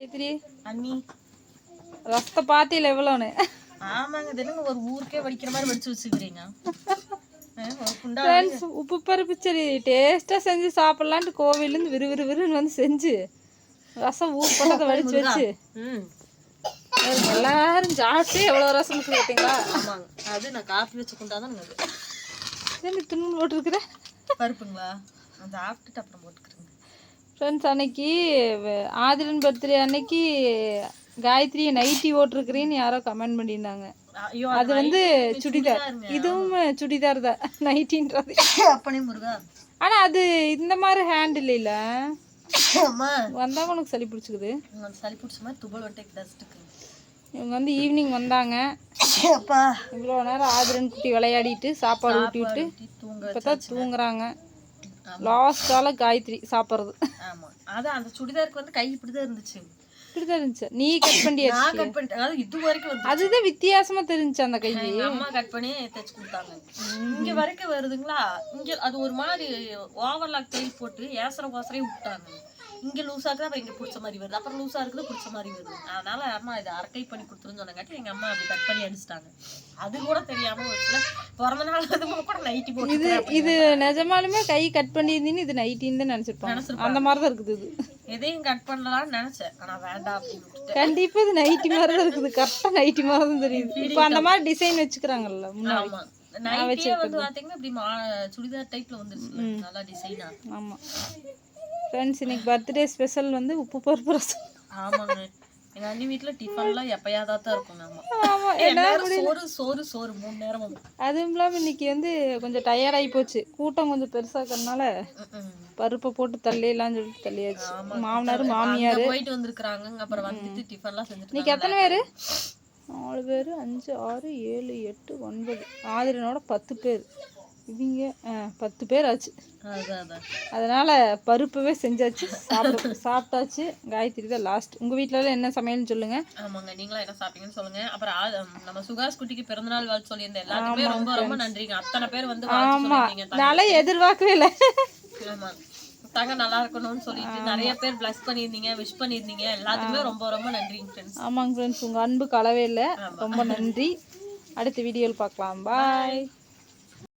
காயத்ரி அண்ணி. பார்த்தீல எவ்வளோன்னு ஆமாங்க என்னங்க ஒரு ஊருக்கே வடிக்கிற மாதிரி வடிச்சு வச்சுக்கிறீங்க. ஃப்ரெண்ட்ஸ் உப்பு பருப்பு சரி டேஸ்ட்டாக செஞ்சு சாப்பிட்லான்ட்டு கோவிலேருந்து விறு விறு விறுன்னு வந்து செஞ்சு ரசம் ஊர் போட்டதை வடிச்சு வச்சு. எல்லாரும் சாப்பிட்டு எவ்வளோ ரசம் இருக்கு பார்த்தீங்களா? ஆமாங்க. அது நான் வச்ச என்ன துணு போட்டிருக்கிறேன் பருப்புங்களா? அந்த சாப்பிட்டுட்டு அப்புறம் போட்டுக்கிறேங்க ஃப்ரெண்ட்ஸ் அன்னைக்கு ஆதிரன் பர்த்டே அன்னைக்கு காயத்ரி நைட்டி ஓட்டிருக்கிறேன்னு யாரோ கமெண்ட் பண்ணியிருந்தாங்க. அது வந்து சுடிதார். இதுவும் சுடிதார் தான். நைட்டின்றது அப்பனே முருகா. ஆனால் அது இந்த மாதிரி ஹேண்ட் இல்லைல்ல அம்மா. வந்தாங்க உனக்கு சளி பிடிச்சிக்குது. சளி பிடிச்ச மாதிரி துபல் வட்டைக்கு டஸ்ட்டுக்கு இவங்க வந்து ஈவினிங் வந்தாங்க. இவ்வளோ நேரம் ஆதிரன் குட்டி விளையாடிட்டு சாப்பாடு ஊட்டி விட்டு இப்போ தான் தூங்குறாங்க. லாஸ்டால காயத்ரி சாப்பிட்றது. ஆமா. அதான் அந்த சுடிதாருக்கு வந்து கை இப்படிதான் இருந்துச்சு. இப்படி தான் இருந்துச்சு. நீ கட் பண்ணியாச்சு. நான் கட் பண்ணிட்டேன். அதாவது இது வரைக்கும் வந்து அதுதான் வித்தியாசமா தெரிஞ்சுச்சு அந்த கை அம்மா கட் பண்ணி தைச்சு கொடுத்தாங்க. இங்க வரைக்கும் வருதுங்களா? இங்க அது ஒரு மாதிரி ஓவர்லாக் தையல் போட்டு ஏசர ஓசரையும் விட்டாங்க. இங்க லூஸா இருக்குது? அப்புறம் இங்க பிடிச்ச மாதிரி வருது. அப்புறம் லூஸா இருக்குது பிடிச்ச மாதிரி வருது. அதனால அம்மா இதை அரக்கை பண்ணி கொடுத்துருன்னு சொன்னங்காட்டி எங்க அம்மா அப்படி கட் பண்ணி அடிச்சிட்டாங்க. அது கூட தெரியாம ஒரு சில பிறந்த நாள் அதுவும் கூட நைட்டி போட்டு இது இது நிஜமாலுமே கை கட் பண்ணியிருந்தீன்னு இது நைட்டின்னு தான் நினச்சிருப்பாங்க. அந்த மாதிரி தான் இருக்குது இது. எதையும் கட் பண்ணலாம்னு நினைச்சேன். ஆனா வேண்டாம் அப்படின்னு விட்டுட்டேன். கண்டிப்பா இது நைட்டி மாதிரி தான் இருக்குது. கரெக்டாக நைட்டி மாதிரி தான் தெரியுது. இப்போ அந்த மாதிரி டிசைன் வச்சுக்கிறாங்கல்ல முன்னாடி. நைட்டியே வந்து பாத்தீங்கன்னா இப்படி மா சுடிதார் டைப்ல வந்துருச்சு நல்லா டிசைனா ஆமாம் ஃப்ரெண்ட்ஸ் இன்னைக்கு பர்த்டே ஸ்பெஷல் வந்து உப்பு பருப்பு ரசம். ஆமாங்க. எங்க அண்ணி வீட்டுல டிஃபன்லாம் எப்பயாவதா தான் இருக்கும் ஆமா எல்லாரும் சோறு சோறு சோறு மூணு நேரமும் அதுவும் இல்லாமல் இன்னைக்கு வந்து கொஞ்சம் டயர்டாகி போச்சு. கூட்டம் கொஞ்சம் பெருசாக்கிறதுனால ம்ம். பருப்பை போட்டு தள்ளிடலாம்னு சொல்லிட்டு தள்ளியாச்சு. மாமனார் மாமியார். போயிட்டு வந்திருக்காங்க அப்புறம் வந்துட்டு டிஃபன்லாம் செஞ்சுட்டு இன்னைக்கு எத்தனை பேர்? நாலு பேர் அஞ்சு ஆறு ஏழு எட்டு ஒன்பது. ஆதிரனோட பத்து பேர். இவங்க பத்து பேர் ஆச்சு அதான் அதான் அதனால் பருப்பவே செஞ்சாச்சு சாப்பிட சாப்பிட்டாச்சு. காயத்ரி தான் லாஸ்ட் உங்கள் வீட்டிலலாம் என்ன சமையல்னு சொல்லுங்கள் ஆமாங்க நீங்களும் என்ன சாப்பிட்டீங்கன்னு சொல்லுங்க. அப்புறம் நம்ம சுகாஸ் குட்டிக்கு பிறந்தநாள் வாழ்த்து சொல்லியிருந்த எல்லாத்துக்குமே ரொம்ப ரொம்ப நன்றிங்க. அத்தனை பேர் வந்து சொல்லியிருந்தீங்க நல்லா எதிர்பார்க்கவே இல்லை. ஆமா. தங்க நல்லா இருக்கணும்னு சொல்லிட்டு நிறைய பேர் பிளஸ் பண்ணியிருந்தீங்க விஷ் பண்ணியிருந்தீங்க. எல்லாத்துக்குமே ரொம்ப ரொம்ப நன்றிங்க ஃப்ரெண்ட்ஸ் ஆமாங்க ஃப்ரெண்ட்ஸ் உங்கள் அன்பு கலவே இல்லை. ரொம்ப நன்றி. அடுத்த வீடியோவில் பார்க்கலாம். பாய்